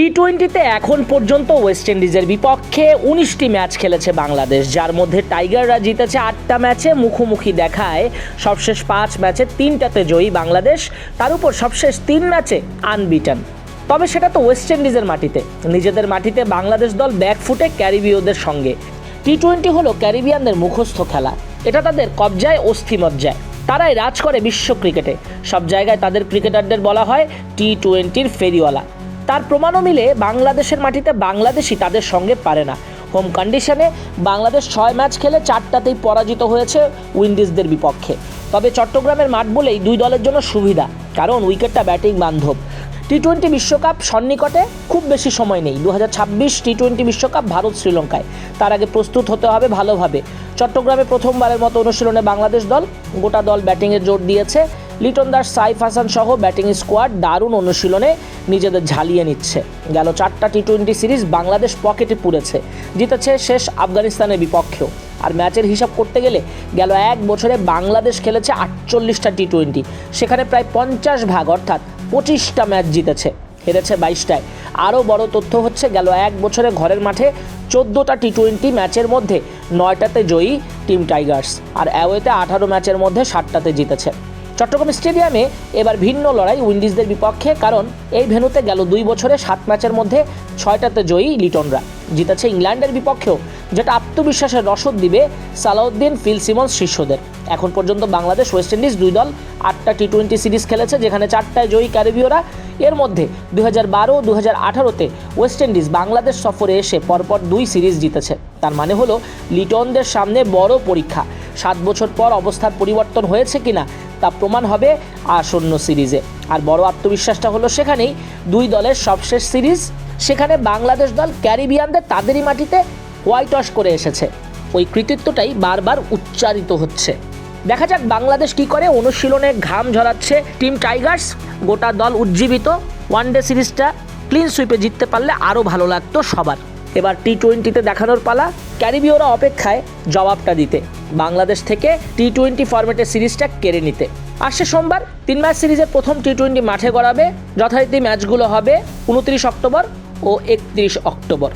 টি টোয়েন্টিতে এখন পর্যন্ত ওয়েস্ট ইন্ডিজের বিপক্ষে উনিশটি ম্যাচ খেলেছে বাংলাদেশ, যার মধ্যে টাইগাররা জিতেছে আটটা ম্যাচে মুখোমুখি দেখায়। সবশেষ পাঁচ ম্যাচে তিনটাতে জয়ী বাংলাদেশ, তার উপর সবশেষ তিন ম্যাচে আনবিটান তবে সেটা তো ওয়েস্ট ইন্ডিজের মাটিতে, নিজেদের মাটিতে বাংলাদেশ দল ব্যাকফুটে ক্যারিবীয়দের সঙ্গে। টি টোয়েন্টি হলো ক্যারিবিয়ানদের মুখস্থ খেলা, এটা তাদের কবজায় অস্থিমজ্জায় তারাই রাজ করে বিশ্ব ক্রিকেটে, সব জায়গায় তাদের ক্রিকেটারদের বলা হয় টি টোয়েন্টির ফেরিওয়ালা। তার প্রমাণও মিলে বাংলাদেশের মাটিতে বাংলাদেশই তাদের সঙ্গে পারে না। হোম কন্ডিশনে বাংলাদেশ ছয় ম্যাচ খেলে চারটাতেই পরাজিত হয়েছে উইন্ডিজদের বিপক্ষে। তবে চট্টগ্রামের মাঠ বলেই দুই দলের জন্য সুবিধা, কারণ উইকেটটা ব্যাটিং বান্ধব। টি টোয়েন্টি বিশ্বকাপ সন্নিকটে খুব বেশি সময় নেই দু টি টোয়েন্টি বিশ্বকাপ ভারত শ্রীলঙ্কায়। তার আগে প্রস্তুত হতে হবে ভালোভাবে। চট্টগ্রামে প্রথমবারের মতো অনুশীলনে বাংলাদেশ দল গোটা দল ব্যাটিংয়ে জোর দিয়েছে। লিটন দাস, সাইফ হাসান সহ ব্যাটিং স্কোয়াড দারুণ অনুশীলনে নিজেদের ঝালিয়ে নিচ্ছে। গেল চারটা টি টোয়েন্টি সিরিজ বাংলাদেশ পকেটে পুড়েছে জিতেছে শেষ আফগানিস্তানের বিপক্ষেও। আর ম্যাচের হিসাব করতে গেলে গেল এক বছরে বাংলাদেশ খেলেছে আটচল্লিশটা টি টোয়েন্টি সেখানে প্রায় পঞ্চাশ ভাগ অর্থাৎ পঁচিশটা ম্যাচ জিতেছে, হেরেছে বাইশটায়। আরও বড় তথ্য হচ্ছে গেল এক বছরে ঘরের মাঠে চোদ্দোটা টি টোয়েন্টি ম্যাচের মধ্যে নয়টাতে জয়ী টিম টাইগার্স, আর অ্যাওয়েতে আঠারো ম্যাচের মধ্যে ষাটটাতে জিতেছে। চট্টগ্রাম স্টেডিয়ামে এবার ভিন্ন লড়াই উইন্ডিজদের বিপক্ষে, কারণ এই ভেন্যুতে গেল দুই বছরে সাত ম্যাচের মধ্যে ছয়টাতে জয়ী লিটনরা। জিতেছে ইংল্যান্ডের বিপক্ষেও, যেটা আত্মবিশ্বাসের রসদ দিবে সালাউদ্দিন ফিল সিমন্স শিষ্যদের। এখন পর্যন্ত বাংলাদেশ, ওয়েস্ট ইন্ডিজ দুই দল আটটা টি টোয়েন্টি সিরিজ খেলেছে, যেখানে চারটায় জয়ী ক্যারিবীয়রা। এর মধ্যে দু হাজার বারো দু হাজার আঠারোতে ওয়েস্ট ইন্ডিজ বাংলাদেশ সফরে এসে পরপর দুই সিরিজ জিতেছে। তার মানে হলো লিটনদের সামনে বড় পরীক্ষা। সাত বছর পর অবস্থার পরিবর্তন হয়েছে কিনা তা প্রমাণ হবে আসন্ন সিরিজে। আর বড় আত্মবিশ্বাসটা হলো সেখানেই দুই দলের সবশেষ সিরিজ। সেখানে বাংলাদেশ দল ক্যারিবিয়ানদের তাদেরই মাটিতে হোয়াইট ওয়াশ করে এসেছে। ওই কৃতিত্বটাই বারবার উচ্চারিত হচ্ছে। দেখা যাক বাংলাদেশ কি করে অনুশীলনে ঘাম ঝরাচ্ছে টিম টাইগার্স। গোটা দল উজ্জীবিত। ওয়ানডে সিরিজটা ক্লিন সুইপে জিততে পারলে আরও ভালো লাগতো সবার। এবার টি টোয়েন্টিতে দেখানোর পালা। ক্যারিবীয়রা অপেক্ষায় জবাবটা দিতে। বাংলাদেশ থেকে টি টোয়েন্টি ফরম্যাটের সিরিজটা কেড়ে নিতে। আসছে সোমবার, তিন ম্যাচ সিরিজের প্রথম টি টোয়েন্টি মাঠে গড়াবে। যথারীতি ম্যাচগুলো হবে উনত্রিশ অক্টোবর ও একত্রিশ অক্টোবর।